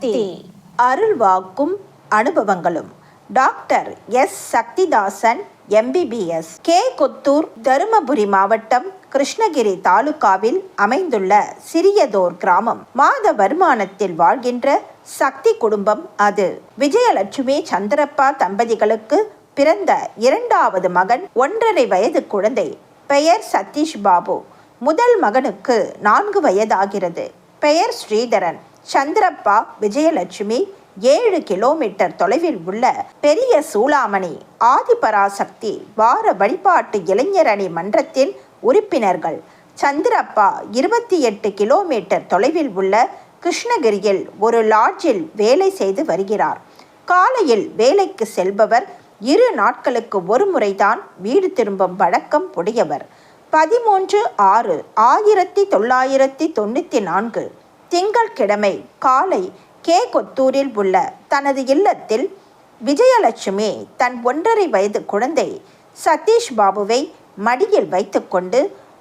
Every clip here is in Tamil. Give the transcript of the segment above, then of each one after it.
சக்தி. அருள்வாக்கும் அனுபவங்களும். Doctor S. Sakthidasan MBBS K. Kothur Dharmapuri மாவட்டம் கிருஷ்ணகிரி தாலுகாவில் அமைந்துள்ள சிறியதோர் கிராமம். மாத வருமானத்தில் வாழ்கின்ற சக்தி குடும்பம் அது. விஜயலட்சுமி சந்திரப்பா தம்பதிகளுக்கு பிறந்த இரண்டாவது மகன் ஒன்றரை வயது குழந்தை. பெயர் சதீஷ் பாபு. முதல் மகனுக்கு நான்கு வயதாகிறது. பெயர் ஸ்ரீதரன். சந்திரப்பா விஜயலட்சுமி ஏழு கிலோமீட்டர் தொலைவில் உள்ள பெரிய சூளாமணி ஆதிபராசக்தி வார வழிபாட்டு இளைஞரணி மன்றத்தின் உறுப்பினர்கள். சந்திரப்பா இருபத்தி எட்டு கிலோமீட்டர் தொலைவில் உள்ள கிருஷ்ணகிரியில் ஒரு லாட்ஜில் வேலை செய்து வருகிறார். காலையில் வேலைக்கு செல்பவர் இரு நாட்களுக்கு ஒரு முறைதான் வீடு திரும்பும் வழக்கம் உடையவர் பதிமூன்று ஆறு ஆயிரத்தி தொள்ளாயிரத்தி தொண்ணூற்றி நான்கு திங்கட்கிழமை காலை கே கொத்தூரில் உள்ள தனது இல்லத்தில் விஜயலட்சுமி தன் ஒன்றரை வயது குழந்தை சதீஷ் பாபுவை மடியில் வைத்துக்கொண்டு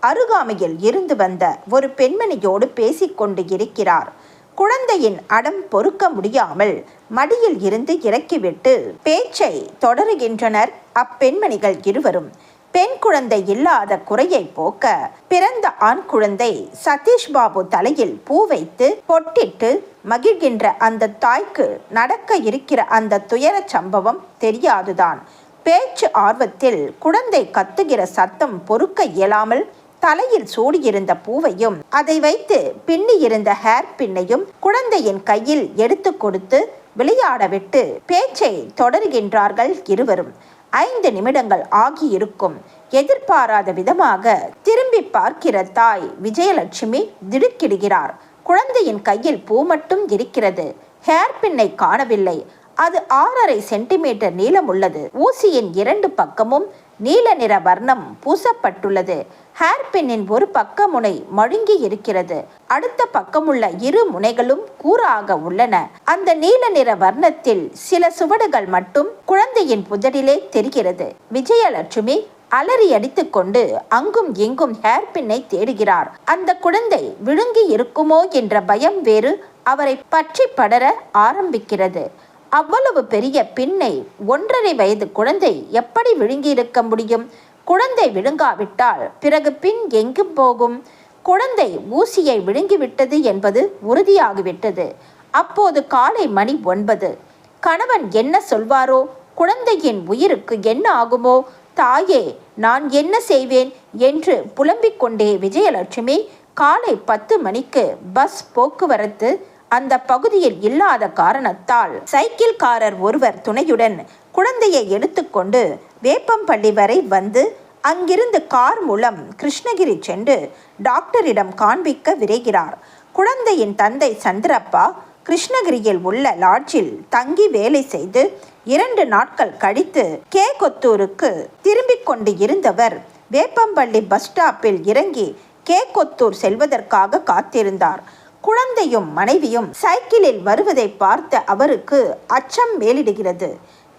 அருகாமையில் இருந்து வந்த ஒரு பெண்மணியோடு பேசிக்கொண்டு இருக்கிறார். குழந்தையின் அடம் பொறுக்க முடியாமல் மடியில் இருந்து இறக்கிவிட்டு பேச்சை தொடருகின்றனர் அப்பெண்மணிகள் இருவரும். பெண் குழந்தை இல்லாத குறையை போக்க பிறந்த ஆண் குழந்தை சதீஷ் பாபு தலையில் பூ வைத்து பொட்டிட்டு மகிழ்கின்ற அந்த தாய்க்கு நடக்க இருக்கிற அந்த துயர சம்பவம் தெரியாதுதான். பேச்சு ஆர்வத்தில் குழந்தை கத்துகிற சத்தம் பொறுக்க இயலாமல் தலையில் சூடியிருந்த பூவையும் அதை வைத்து பின்னி இருந்த ஹேர் பின்னையும் குழந்தையின் கையில் எடுத்து கொடுத்து விளையாட விட்டு பேச்சை தொடர்கின்றார்கள் இருவரும். ஐந்து நிமிடங்கள் ஆகியிருக்கும். எதிர்பாராத விதமாக திரும்பி பார்க்கிற தாய் விஜயலட்சுமி திடுக்கிடுகிறார். குழந்தையின் கையில் பூ மட்டும் இருக்கிறது. ஹேர் பின்னை காணவில்லை. அது ஆறரை சென்டிமீட்டர் நீளம் உள்ளது ஊசியின் இரண்டு பக்கமும் நீல நிற வர்ணம் பூசப்பட்டுள்ளது. ஹேர்பின்னின் ஒரு பக்க முனை மழுங்கி இருக்கிறது. அடுத்த பக்கமுள்ள இரு முனைகளும் கூறாக உள்ளன. அந்த நீல நிற வர்ணத்தில் சில சுவடுகள் மட்டும் குழந்தையின் புதரிலே தெரிகிறது. விஜயலட்சுமி அலறி அடித்துக்கொண்டு அங்கும் இங்கும் ஹேர்பின்னை தேடுகிறார். அந்த குழந்தை விழுங்கி இருக்குமோ என்ற பயம் வேறு அவரை பற்றி படர ஆரம்பிக்கிறது. அவ்வளவு பெரிய பின்னை ஒன்றரை வயது குழந்தை எப்படி விழுங்கியிருக்க முடியும்? குழந்தை விழுங்காவிட்டால் பிறகு பின் எங்கு போகும்? குழந்தை ஊசியை விழுங்கிவிட்டது என்பது உறுதியாகிவிட்டது. அப்போது காலை மணி ஒன்பது. கணவன் என்ன சொல்வாரோ? குழந்தையின் உயிருக்கு என்ன ஆகுமோ? தாயே நான் என்ன செய்வேன்? என்று புலம்பிக் கொண்டே விஜயலட்சுமி காலை பத்து மணிக்கு பஸ் போக்குவரத்து அந்த பகுதியில் இல்லாத காரணத்தால் சைக்கிள்காரர் ஒருவர் துணையுடன் குழந்தையை எடுத்துக்கொண்டு வேப்பம்பள்ளி வரை வந்து அங்கிருந்து கார் மூலம் கிருஷ்ணகிரி சென்று டாக்டரிடம் காண்பிக்க விரைகிறார். குழந்தையின் தந்தை சந்திரப்பா கிருஷ்ணகிரியில் உள்ள லாட்ஜில் தங்கி வேலை செய்து இரண்டு நாட்கள் கழித்து கே. கொத்தூருக்கு திரும்பிக் கொண்டு இருந்தவர் வேப்பம்பள்ளி பஸ் ஸ்டாப்பில் இறங்கி கே. கொத்தூர் செல்வதற்காக காத்திருந்தார். குழந்தையும் மனைவியும் சைக்கிளில் வருவதை பார்த்த அவருக்கு அச்சம் மேலிடுகிறது.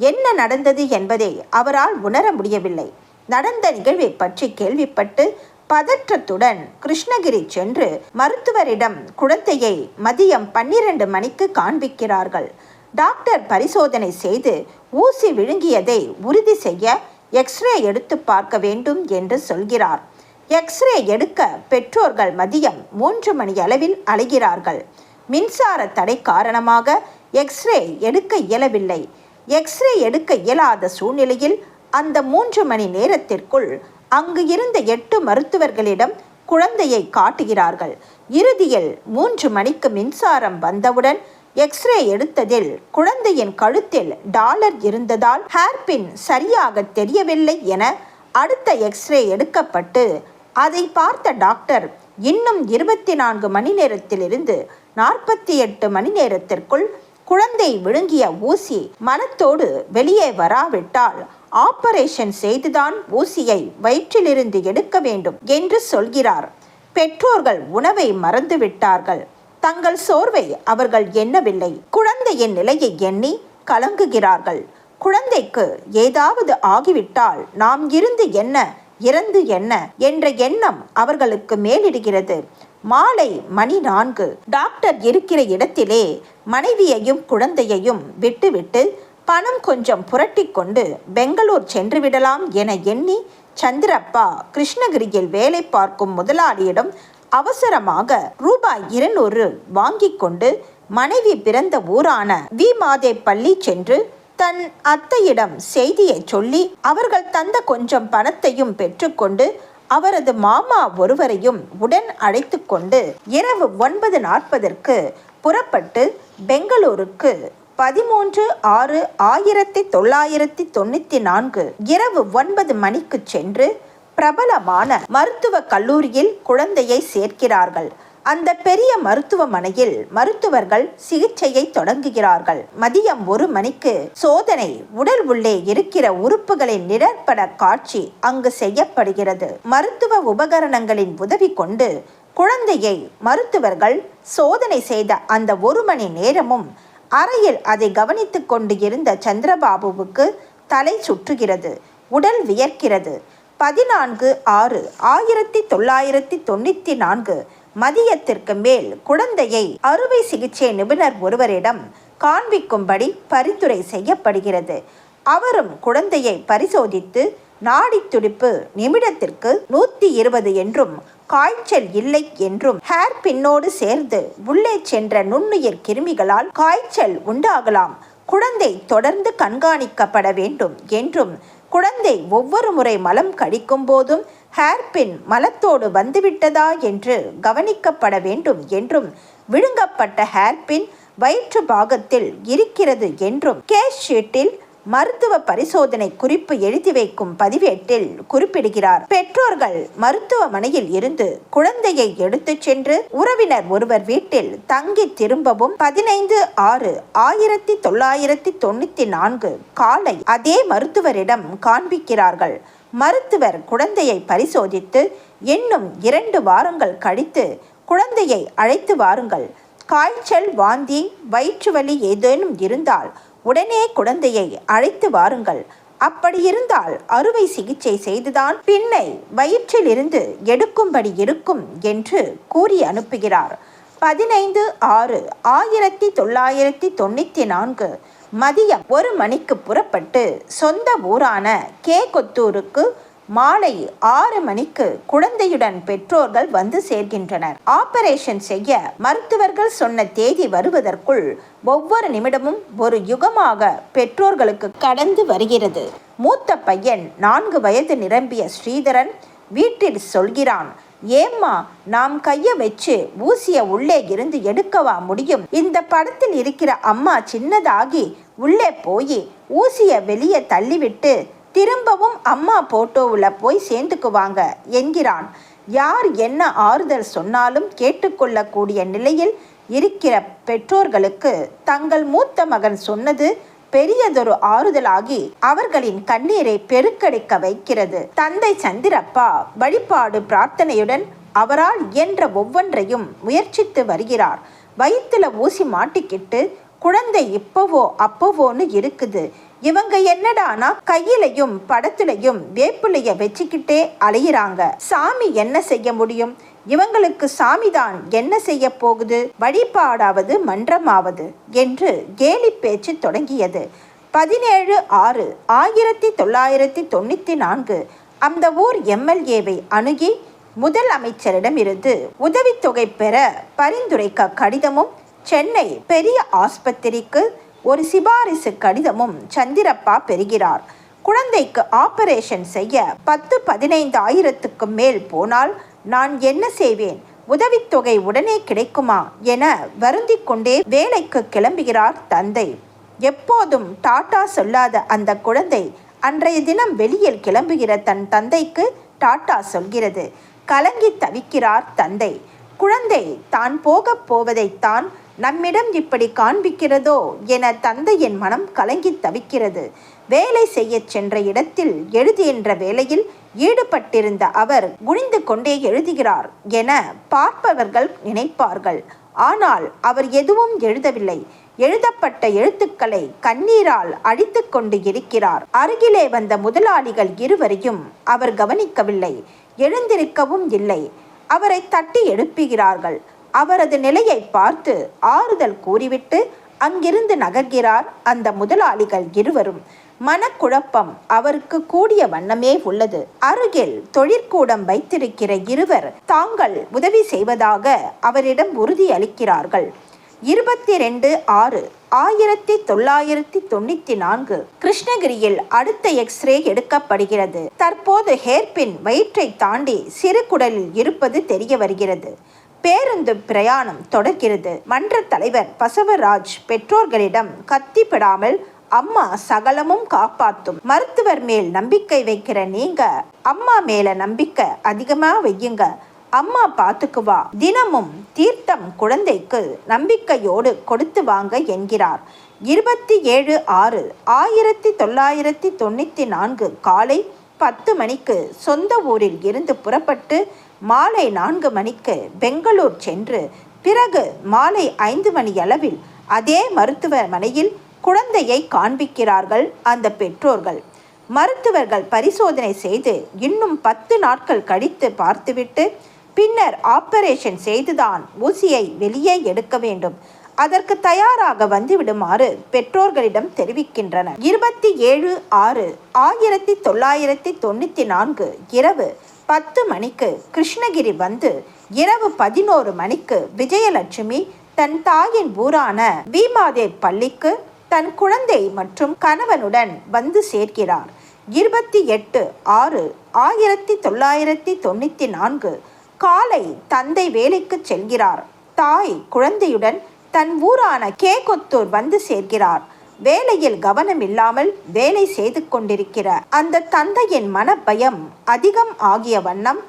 என்ன நடந்தது என்பதை அவரால் உணர முடியவில்லை. நடந்த நிகழ்வை பற்றி கேள்விப்பட்டு பதற்றத்துடன் கிருஷ்ணகிரி சென்று மருத்துவரிடம் குழந்தையை மதியம் பன்னிரண்டு மணிக்கு காண்பிக்கிறார்கள். டாக்டர் பரிசோதனை செய்து ஊசி விழுங்கியதை உறுதி செய்ய எக்ஸ்ரே எடுத்து பார்க்க வேண்டும் என்று சொல்கிறார். எக்ஸ்ரே எடுக்க பெற்றோர்கள் மதியம் மூன்று மணி அளவில் அலைகிறார்கள். மின்சார தடை காரணமாக எக்ஸ்ரே எடுக்க இயலவில்லை. எக்ஸ்ரே எடுக்க இயலாத சூழ்நிலையில் அந்த மூன்று மணி நேரத்திற்குள் அங்கு இருந்த எட்டு மருத்துவர்களிடம் குழந்தையை காட்டுகிறார்கள். இறுதியில் மூன்று மணிக்கு மின்சாரம் வந்தவுடன் எக்ஸ்ரே எடுத்ததில் குழந்தையின் கழுத்தில் டாலர் இருந்ததால் ஹேர்பின் சரியாக தெரியவில்லை என அடுத்த எக்ஸ்ரே எடுக்கப்பட்டு அதை பார்த்த டாக்டர் இன்னும் இருபத்தி நான்கு மணி நேரத்திலிருந்து நாற்பத்தி எட்டு மணி நேரத்திற்குள் குழந்தை விழுங்கிய ஊசி மனத்தோடு வெளியே வராவிட்டால் ஆபரேஷன் செய்துதான் ஊசியை வயிற்றிலிருந்து எடுக்க வேண்டும் என்று சொல்கிறார். பெற்றோர்கள் உணவை மறந்துவிட்டார்கள். தங்கள் சோர்வை அவர்கள் எண்ணவில்லை. குழந்தையின் நிலையை எண்ணி கலங்குகிறார்கள். குழந்தைக்கு ஏதாவது ஆகிவிட்டால் நாம் இருந்து என்ன இறந்து என்ன என்ற எண்ணம் அவர்களுக்கு மேலிடுகிறது. மாலை மணி நான்கு. டாக்டர் இருக்கிற இடத்திலே மனைவியையும் குழந்தையையும் விட்டுவிட்டு பணம் கொஞ்சம் புரட்டி கொண்டு பெங்களூர் சென்று விடலாம் என எண்ணி சந்திரப்பா கிருஷ்ணகிரியில் வேலை பார்க்கும் முதலாளியிடம் அவசரமாக ரூபாய் இருநூறு வாங்கி கொண்டு மனைவி பிறந்த ஊரான வி மாதே பள்ளி சென்று தன் அத்தையிடம் செய்தியை சொல்லி அவர்கள் தந்த கொஞ்சம் பணத்தையும் பெற்றுக்கொண்டு அவரது மாமா ஒருவரையும் உடன் அழைத்து கொண்டு இரவு ஒன்பது நாற்பதற்கு புறப்பட்டு பெங்களூருக்கு பதிமூன்று ஆறு ஆயிரத்தி தொள்ளாயிரத்தி தொண்ணூற்றி நான்கு இரவு ஒன்பது மணிக்கு சென்று பிரபலமான மருத்துவக் கல்லூரியில் குழந்தையை சேர்க்கிறார்கள். அந்த பெரிய மருத்துவமனையில் மருத்துவர்கள் சிகிச்சையை தொடங்குகிறார்கள். மதியம் ஒரு மணிக்கு சோதனை உடல் உள்ளே இருக்கிற உறுப்புகளின் நிழற்பட காட்சி அங்கு செய்யப்படுகிறது. மருத்துவ உபகரணங்களின் உதவி கொண்டு குழந்தையை மருத்துவர்கள் சோதனை செய்த அந்த ஒரு மணி நேரமும் அறையில் அதை கவனித்துக் கொண்டு இருந்த சந்திரபாபுவுக்கு தலை சுற்றுகிறது உடல் வியர்க்கிறது. பதினான்கு ஆறு ஆயிரத்தி தொள்ளாயிரத்தி தொண்ணூற்றி நான்கு மதியத்திற்கு மேல் குழந்தையை அறுவை சிகிச்சை நிபுணர் ஒருவரிடம் காண்பிக்கும்படி பரிந்துரை செய்யப்படுகிறது. அவரும் குழந்தையை பரிசோதித்து நாடி துடிப்பு நிமிடத்திற்கு நூற்றி இருபது என்றும் காய்ச்சல் இல்லை என்றும் ஹேர் பின்னோடு சேர்ந்து உள்ளே சென்ற நுண்ணுயிர் கிருமிகளால் காய்ச்சல் உண்டாகலாம். குழந்தை தொடர்ந்து கண்காணிக்கப்பட வேண்டும் என்றும் குழந்தை ஒவ்வொரு முறை மலம் கடிக்கும் போதும் ஹேர்பின் மலத்தோடு வந்துவிட்டதா என்று கவனிக்கப்பட வேண்டும் என்றும் விழுங்கப்பட்ட ஹேர்பின் வயிற்று பாகத்தில் இருக்கிறது என்றும் கேஷ் ஷீட்டில் மருத்துவ பரிசோதனை குறிப்பு எழுதி வைக்கும் பதிவேட்டில் குறிப்பிடுகிறார். பெற்றோர்கள் மருத்துவமனையில் இருந்து குழந்தையை எடுத்துச் சென்று உறவினர் ஒருவர் வீட்டில் தங்கி திரும்பவும் பதினைந்து ஆறு ஆயிரத்தி தொள்ளாயிரத்தி தொண்ணூத்தி நான்கு காலை அதே மருத்துவரிடம் காண்பிக்கிறார்கள். மருத்துவர் குழந்தையை பரிசோதித்து இன்னும் இரண்டு வாரங்கள் கழித்து குழந்தையை அழைத்து வாருங்கள். காய்ச்சல் வாந்தி வயிற்று வலி ஏதேனும் இருந்தால் உடனே குழந்தையை அழைத்து வாருங்கள். அப்படி இருந்தால் அறுவை சிகிச்சை செய்துதான் பின்னை வயிற்றிலிருந்து எடுக்கும்படி இருக்கும் என்று கூறி அனுப்புகிறார். பதினைந்து ஆறு ஆயிரத்தி தொள்ளாயிரத்தி தொண்ணூற்றி நான்கு மதியம் ஒரு மணிக்கு புறப்பட்டு சொந்த ஊரான கே கொத்தூருக்கு மாலை ஆறு மணிக்கு குழந்தையுடன் பெற்றோர்கள் வந்து சேர்கின்றனர். ஆபரேஷன் செய்ய மருத்துவர்கள் சொன்ன தேதி வருவதற்குள் ஒவ்வொரு நிமிடமும் ஒரு யுகமாக பெற்றோர்களுக்கு கடந்து வருகிறது. மூத்த பையன் நான்கு வயது நிரம்பிய ஸ்ரீதரன் வீட்டில் சொல்கிறான் ஏம்மா நாம் கைய வச்சு ஊசிய உள்ளே இருந்து எடுக்கவா முடியும்? இந்த படத்தில் இருக்கிற அம்மா சின்னதாகி உள்ளே போய் ஊசிய வெளியே தள்ளிவிட்டு திரும்பவும் அம்மா போட்டோவில் போய் சேர்ந்துக்குவாங்க என்கிறான். யார் என்ன ஆறுதல் சொன்னாலும் கேட்டுக்கொள்ளக்கூடிய நிலையில் இருக்கிற பெற்றோர்களுக்கு தங்கள் மூத்த மகன் சொன்னது பெரியதொரு ஆறுதலாகி அவர்களின் கண்ணீரை பெருக்கெடுக்க வைக்கிறது. தந்தை சந்திரப்பா வழிபாடு பிரார்த்தனையுடன் அவரால் இயன்ற ஒவ்வொன்றையும் முயற்சித்து வருகிறார். வயிற்றுல ஊசி மாட்டிக்கிட்டு குழந்தை இப்பவோ அப்பவோன்னு இருக்குது. இவங்க என்னடானா கையிலையும் படத்துலையும் வேப்பிலைய வச்சுக்கிட்டே அலையிறாங்க. சாமி என்ன செய்ய முடியும்? இவங்களுக்கு சாமிதான் என்ன செய்ய போகுது? வழிபாடாவது மன்றமாவது என்று கேலி பேச்சு தொடங்கியது. பதினேழு ஆறு ஆயிரத்தி தொள்ளாயிரத்தி தொண்ணூற்றி நான்கு. அந்த ஊர் எம்எல்ஏவை அணுகி முதல் அமைச்சரிடமிருந்து உதவித்தொகை பெற பரிந்துரைக்க கடிதமும் சென்னை பெரிய ஆஸ்பத்திரிக்கு ஒரு சிபாரிசு கடிதமும் சந்திரப்பா பெறுகிறார். குழந்தைக்கு ஆபரேஷன் செய்ய பத்து பதினைந்து ஆயிரத்துக்கு மேல் போனால் நான் என்ன செய்வேன்? உதவித்தொகை உடனே கிடைக்குமா? என வருந்தி கொண்டே வேலைக்கு கிளம்புகிறார் தந்தை. எப்போதும் டாட்டா சொல்லாத அந்த குழந்தை அன்றைய தினம் வெளியில் கிளம்புகிற தன் தந்தைக்கு டாட்டா சொல்கிறது. கலங்கி தவிக்கிறார் தந்தை. குழந்தை தான் போகப் போவதைத்தான் நம்மிடம் இப்படி காண்பிக்கிறதோ என தந்தையின் மனம் கலங்கி தவிக்கிறது. வேலை செய்யச் சென்ற இடத்தில் எழுதுகின்ற வேலையில் ஈடுபட்டிருந்த அவர் குனிந்து கொண்டே எழுதுகிறார் என பார்ப்பவர்கள் நினைப்பார்கள். ஆனால் அவர் எதுவும் எழுதவில்லை. எழுதப்பட்ட எழுத்துக்களை கண்ணீரால் அடித்து கொண்டு இருக்கிறார். அருகிலே வந்த முதலாளிகள் இருவரையும் அவர் கவனிக்கவில்லை. எழுந்திருக்கவும் இல்லை. அவரை தட்டி எழுப்புகிறார்கள். அவரது நிலையை பார்த்து ஆறுதல் கூறிவிட்டு அங்கிருந்து நகர்கிறார் அந்த முதலாளிகள் இருவரும். மனக்குழப்பம் அவருக்கு கூடிய வண்ணமே உள்ளது. அருகில் தொழிற்கூடம் வைத்திருக்கிற இருவர் தாங்கள் உதவி செய்வதாக அவரிடம் உறுதியளிக்கிறார்கள். இருபத்தி ரெண்டு ஆறு ஆயிரத்தி தொள்ளாயிரத்தி தொண்ணூத்தி நான்கு கிருஷ்ணகிரியில் அடுத்த எக்ஸ்ரே எடுக்கப்படுகிறது. தற்போது ஹேர்பின் வயிற்றை தாண்டி சிறு குடலில் இருப்பது தெரிய வருகிறது. பேருந்து பிரயாணம் தொடர்கிறது. மன்ற தலைவர் பசவராஜ் பெற்றோர்களிடம் கத்திப்படாமல் அம்மா சகலமும் காப்பாத்தும். மருத்துவர் மேல் நம்பிக்கை வைக்கிற நீங்க அம்மா மேல நம்பிக்கை அதிகமா வையுங்க. அம்மா பார்த்துக்குவா தினமும் தீர்த்தம் குழந்தைக்கு நம்பிக்கையோடு கொடுத்து வாங்க என்கிறார். இருபத்தி ஏழு ஆறு ஆயிரத்தி தொள்ளாயிரத்தி தொண்ணூற்றி நான்கு காலை பத்து மணிக்கு சொந்த ஊரில் இருந்து புறப்பட்டு மாலை நான்கு மணிக்கு பெங்களூர் சென்று பிறகு மாலை ஐந்து மணி அளவில் அதே மருத்துவமனையில் குழந்தையை காண்பிக்கிறார்கள் அந்த பெற்றோர்கள். மருத்துவர்கள் பரிசோதனை செய்து இன்னும் பத்து நாட்கள் கழித்து பார்த்துவிட்டு பின்னர் ஆபரேஷன் செய்துதான் ஊசியை வெளியே எடுக்க வேண்டும். அதற்கு தயாராக வந்துவிடுமாறு பெற்றோர்களிடம் தெரிவிக்கின்றனர். இருபத்தி ஏழு ஆறு ஆயிரத்தி தொள்ளாயிரத்தி தொண்ணூற்றி நான்கு இரவு பத்து மணிக்கு கிருஷ்ணகிரி வந்து இரவு பதினோரு மணிக்கு விஜயலட்சுமி தன் தாயின் ஊரான பீமாதேவ் பள்ளிக்கு தன் குழந்தை மற்றும் கணவனுடன் வந்து சேர்க்கிறார். இருபத்தி எட்டு ஆறு ஆயிரத்தி தொள்ளாயிரத்தி தொண்ணூற்றி நான்கு காலை தந்தை வேலைக்கு செல்கிறார். தாய் குழந்தையுடன் தன் ஊரான கேகொத்தூர் வந்து சேர்கிறார் வேலையில் கவனம் இல்லாமல் வேலை செய்து கொண்டிருக்கிற அந்த தந்தையின் மனப்பயம் அதிகம் ஆகிய வண்ணம்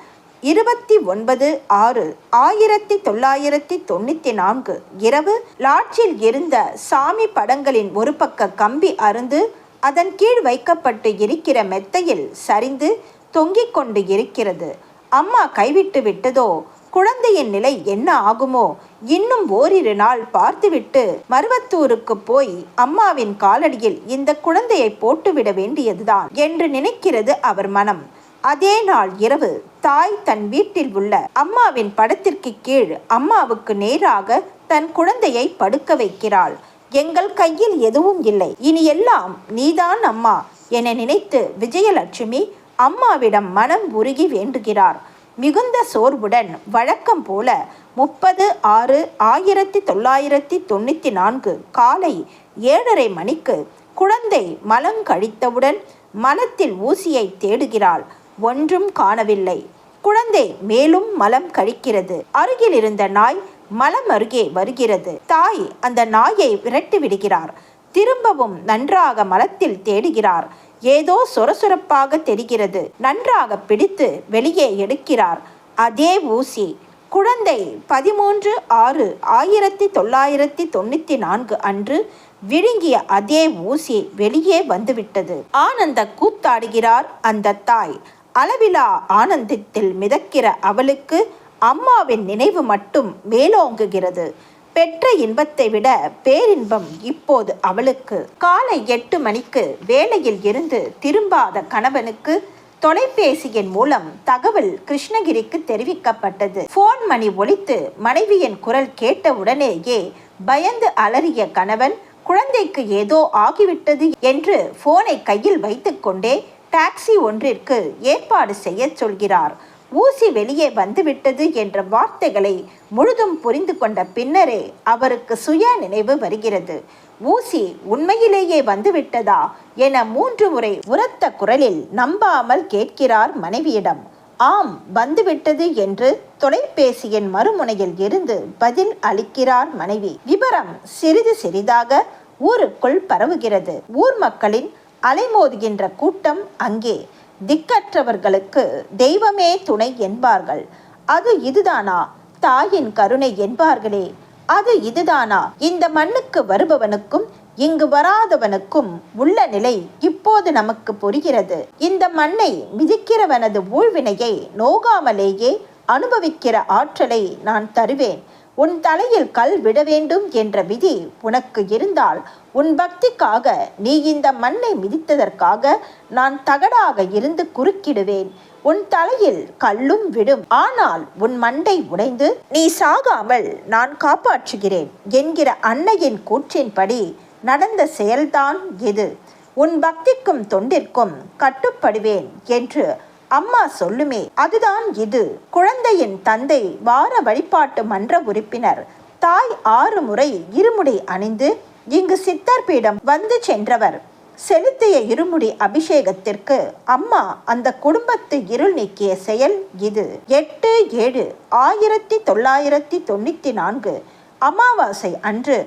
இருபத்தி ஒன்பது ஆறு ஆயிரத்தி தொள்ளாயிரத்தி தொண்ணூற்றி நான்கு இரவு லாட்ஜில் இருந்த சாமி படங்களின் ஒரு பக்க கம்பி அருந்து அதன் கீழ் வைக்கப்பட்டு இருக்கிற மெத்தையில் சரிந்து தொங்கிக் கொண்டு இருக்கிறது. அம்மா கைவிட்டு விட்டதோ குழந்தையின் நிலை என்ன ஆகுமோ? இன்னும் ஓரிரு நாள் பார்த்துவிட்டு மருவத்தூருக்கு போய் அம்மாவின் காலடியில் இந்த குழந்தையை போட்டுவிட வேண்டியதுதான் என்று நினைக்கிறது அவர் மனம். அதே நாள் இரவு தாய் தன் வீட்டில் உள்ள அம்மாவின் படத்திற்கு கீழ் அம்மாவுக்கு நேராக தன் குழந்தையை படுக்க வைக்கிறாள். எங்கள் கையில் எதுவும் இல்லை. இனி எல்லாம் நீதான் அம்மா என நினைத்து விஜயலட்சுமி அம்மாவிடம் மனம் உருகி வேண்டுகிறார். மிகுந்த சோர்வுடன் வழக்கம் போல முப்பது ஆறு ஆயிரத்தி தொள்ளாயிரத்தி தொண்ணூற்றி நான்கு காலை ஏழரை மணிக்கு குழந்தை மலம் கழித்தவுடன் மலத்தில் ஊசியை தேடுகிறாள். ஒன்றும் காணவில்லை. குழந்தை மேலும் மலம் கழிக்கிறது. அருகில் இருந்த நாய் மலம் அருகே வருகிறது. தாய் அந்த நாயை விரட்டி விடுகிறார். திரும்பவும் நன்றாக மலத்தில் தேடுகிறார். ஏதோ சொரசொரப்பாக தெரிகிறது. நன்றாக பிடித்து வெளியே எடுக்கிறார். அதே ஊசி. குழந்தை பதிமூன்று ஆறு ஆயிரத்தி தொள்ளாயிரத்தி தொண்ணூற்றி நான்கு அன்று விழுங்கிய அதே ஊசி வெளியே வந்துவிட்டது. ஆனந்த கூத்தாடுகிறார் அந்த தாய். அளவிலா ஆனந்தத்தில் மிதக்கிற அவளுக்கு அம்மாவின் நினைவு மட்டும் மேலோங்குகிறது. பெற்ற இன்பத்தை விட பேரின்பம் இப்போது அவளுக்கு. காலை எட்டு மணிக்கு வேலையில் இருந்து திரும்பாத கணவனுக்கு தொலைபேசியின் மூலம் தகவல் கிருஷ்ணகிரிக்கு தெரிவிக்கப்பட்டது. போன் மணி ஒலித்து மனைவியின் குரல் கேட்ட உடனேயே பயந்து அலறிய கணவன் குழந்தைக்கு ஏதோ ஆகிவிட்டது என்று போனை கையில் வைத்துக்கொண்டே டாக்ஸி ஒன்றிற்கு ஏற்பாடு செய்ய சொல்கிறார். ஊசி வெளியே வந்துவிட்டது என்ற வார்த்தைகளை முழுதும் புரிந்து கொண்ட பின்னரே அவருக்கு சுய நினைவு வருகிறது. ஊசி உண்மையிலேயே வந்துவிட்டதா என மூன்று முறை உரத்த குரலில் நம்பாமல் கேட்கிறார் மனைவியிடம். ஆம் வந்துவிட்டது என்று தொலைபேசியின் மறுமுனையில் இருந்து பதில் அளிக்கிறார் மனைவி. விபரம் சிறிது சிறிதாக ஊருக்குள் பரவுகிறது. ஊர் மக்களின் அலைமோதுகின்ற கூட்டம் அங்கே. திக்கற்றவர்களுக்கு தெய்வமே துணை என்பார்கள். அது இதுதானா? தாயின் கருணை என்பார்களே. அது இதுதானா? இந்த மண்ணுக்கு வருபவனுக்கும் இங்கு வராதவனுக்கும் உள்ள நிலை இப்போது நமக்கு புரிகிறது. இந்த மண்ணை மிதிக்கிறவனது ஊழ்வினையை நோகாமலேயே அனுபவிக்கிற ஆற்றலை நான் தருவேன். உன் தலையில் கல் விட வேண்டும் என்ற விதி உனக்கு இருந்தால் உன் பக்திக்காக நீ இந்த மண்ணை மிதித்ததற்காக நான் தகடாக இருந்து குறுக்கிடுவேன். உன் தலையில் கல்லும் விடும். ஆனால் உன் மண்டை உடைந்து நீ சாகாமல் நான் காப்பாற்றுகிறேன் என்கிற அன்னையின் கூற்றின்படி நடந்த செயல்தான் இது. உன் பக்திக்கும் தொண்டிற்கும் கட்டுப்படுவேன் என்று அம்மா சொல்லுமே. அதுதான் இது. குழந்தையின் தந்தை வார வழிபாட்டு மன்ற உறுப்பினர் தாய் ஆறு முறை இருமுடி அணிந்து இங்கு சித்தர் பீடம் வந்து சென்றவர். செலுத்திய இருமுடி அபிஷேகத்திற்கு அம்மா அந்த குடும்பத்து இருள் நீக்கிய செயல் இது. எட்டு ஏழு ஆயிரத்தி தொள்ளாயிரத்தி தொண்ணூற்றி நான்கு அமாவாசை அன்று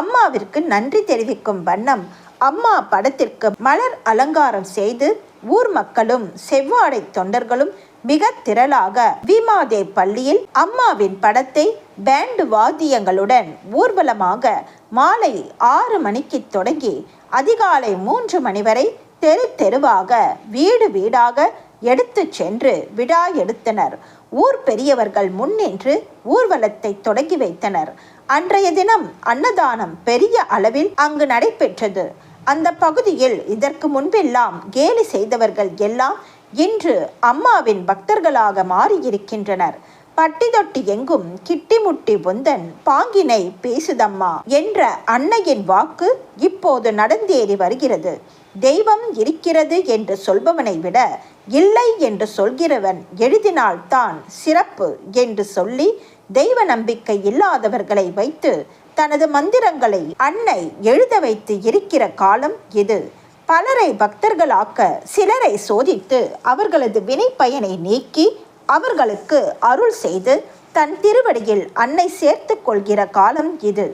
அம்மாவிற்கு நன்றி தெரிவிக்கும் வண்ணம் அம்மா படத்திற்கு மலர் அலங்காரம் செய்து ஊர் மக்களும் செவ்வாடை தொண்டர்களும் மிக திரளாக விமாதே பள்ளியில் அம்மாவின் படத்தை பேண்டு வாத்தியங்களுடன் ஊர்வலமாக மாலை ஆறு மணிக்கு தொடங்கி அதிகாலை மூன்று மணி வரை தெரு தெருவாக வீடு வீடாக எடுத்து சென்று விடா எடுத்தனர். ஊர் பெரியவர்கள் முன்னின்று ஊர்வலத்தை தொடங்கி வைத்தனர். அன்றைய தினம் அன்னதானம் பெரிய அளவில் அங்கு நடைபெற்றது. அந்த பகுதியில் இதற்கு முன்பெல்லாம் கேலி செய்தவர்கள் எல்லாம் இன்று அம்மாவின் பக்தர்களாக மாறியிருக்கின்றனர். பட்டி தொட்டி எங்கும் கிட்டிமுட்டி பொந்தன் பாங்கினை பேசுதம்மா என்ற அன்னையின் வாக்கு இப்போது நடந்தேறி வருகிறது. தெய்வம் இருக்கிறது என்று சொல்பவனை விட இல்லை என்று சொல்கிறவன் எழுதினால்தான் சிறப்பு என்று சொல்லி தெய்வ நம்பிக்கை இல்லாதவர்களை வைத்து தனது மந்திரங்களை அன்னை எழுத வைத்து இருக்கிற காலம் இது. பலரை பக்தர்களாக்க சிலரை சோதித்து அவர்களது வினை பயனை நீக்கி அவர்களுக்கு அருள் செய்து தன் திருவடியில் அன்னை சேர்த்து கொள்கிற காலம் இது.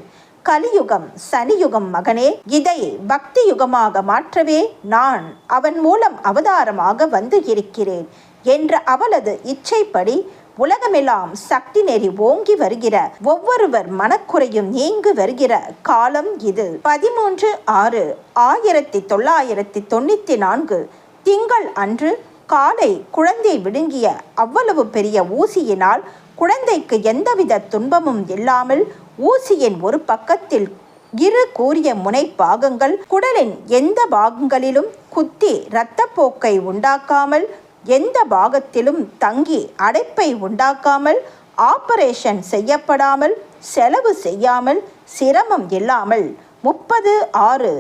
கலியுகம் சனியுகம் மகனே இதை பக்தி யுகமாக மாற்றவே நான் அவன் மூலம் அவதாரமாக வந்து இருக்கிறேன் என்ற அவளது இச்சைப்படி உலகமெல்லாம் சக்தி நெறி ஓங்கி வருகிற ஒவ்வொருவர் மனக்குறையும் நீங்கு வருகிற காலம் இது. பதிமூன்று ஆறு ஆயிரத்தி தொள்ளாயிரத்தி தொண்ணூத்தி நான்கு திங்கள் அன்று காலை குழந்தை விழுங்கிய அவ்வளவு பெரிய ஊசியினால் குழந்தைக்கு எந்தவித துன்பமும் இல்லாமல் ஊசியின் ஒரு பக்கத்தில் இரு கூறிய முனை பாகங்கள் குடலின் எந்த பாகங்களிலும் குத்தி இரத்தப்போக்கை உண்டாக்காமல் எந்த பாகத்திலும் தங்கி அடைப்பை உண்டாக்காமல் ஆபரேஷன் செய்யப்படாமல் செலவு செய்யாமல் சிரமம் இல்லாமல் முப்பது ஆறு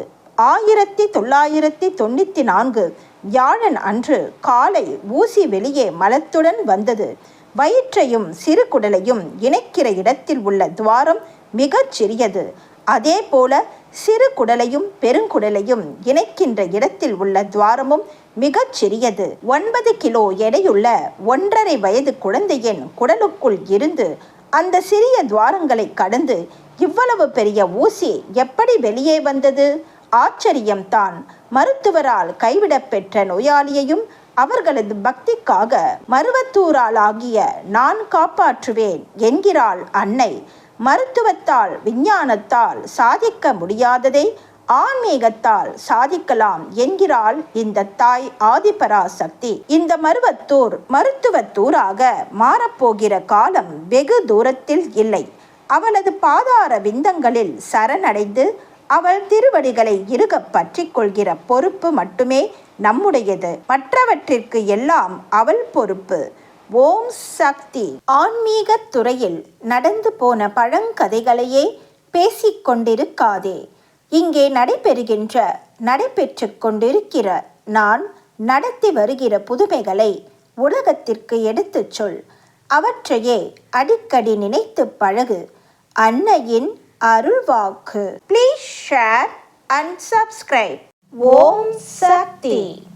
ஆயிரத்தி தொள்ளாயிரத்தி தொண்ணூற்றி நான்கு வியாழன் அன்று காலை ஊசி வெளியே மலத்துடன் வந்தது. வயிற்றையும் சிறு குடலையும் இணைக்கிற இடத்தில் உள்ள துவாரம் மிகச் சிறியது. அதே போல சிறு குடலையும் பெருங்குடலையும் இணைக்கின்ற இடத்தில் உள்ள துவாரமும் மிகச் சிறியது. ஒன்பது கிலோ எடையுள்ள ஒன்றரை வயது குழந்தையின் குடலுக்குள் இருந்து அந்த சிறிய துவாரங்களை கடந்து இவ்வளவு பெரிய ஊசி எப்படி வெளியே வந்தது? ஆச்சரியம்தான். மருத்துவரால் கைவிடப் பெற்ற நோயாளியையும் அவர்களது பக்திக்காக மருவத்தூராலாகிய நான் காப்பாற்றுவேன் என்கிறாள் அன்னை. மருத்துவத்தால் விஞ்ஞானத்தால் சாதிக்க முடியாததை ஆன்மீகத்தால் சாதிக்கலாம் என்கிறாள் இந்த தாய் ஆதிபராசக்தி. இந்த மருவத்தூர் மருத்துவத்தூராக மாறப்போகிற காலம் வெகு தூரத்தில் இல்லை. அவளது பாதார விந்தங்களில் சரணடைந்து அவள் திருவடிகளை இருக பற்றி கொள்கிற பொறுப்பு மட்டுமே நம்முடையது. மற்றவற்றிற்கு எல்லாம் அவள் பொறுப்பு. ஓம் சக்தி. ஆன்மீக துறையில் நடந்து போன பழங்கதைகளையே பேசிக்கொண்டிருக்காதே இங்கே நடைபெறுகின்ற நடைபெற்று கொண்டிருக்கிற நான் நடத்தி வருகிற புதுமைகளை உலகத்திற்கு எடுத்துச் சொல். அவற்றையே அடிக்கடி நினைத்து பழகு. அன்னையின் அருள்வாக்கு. Please share and subscribe Om Sakthi.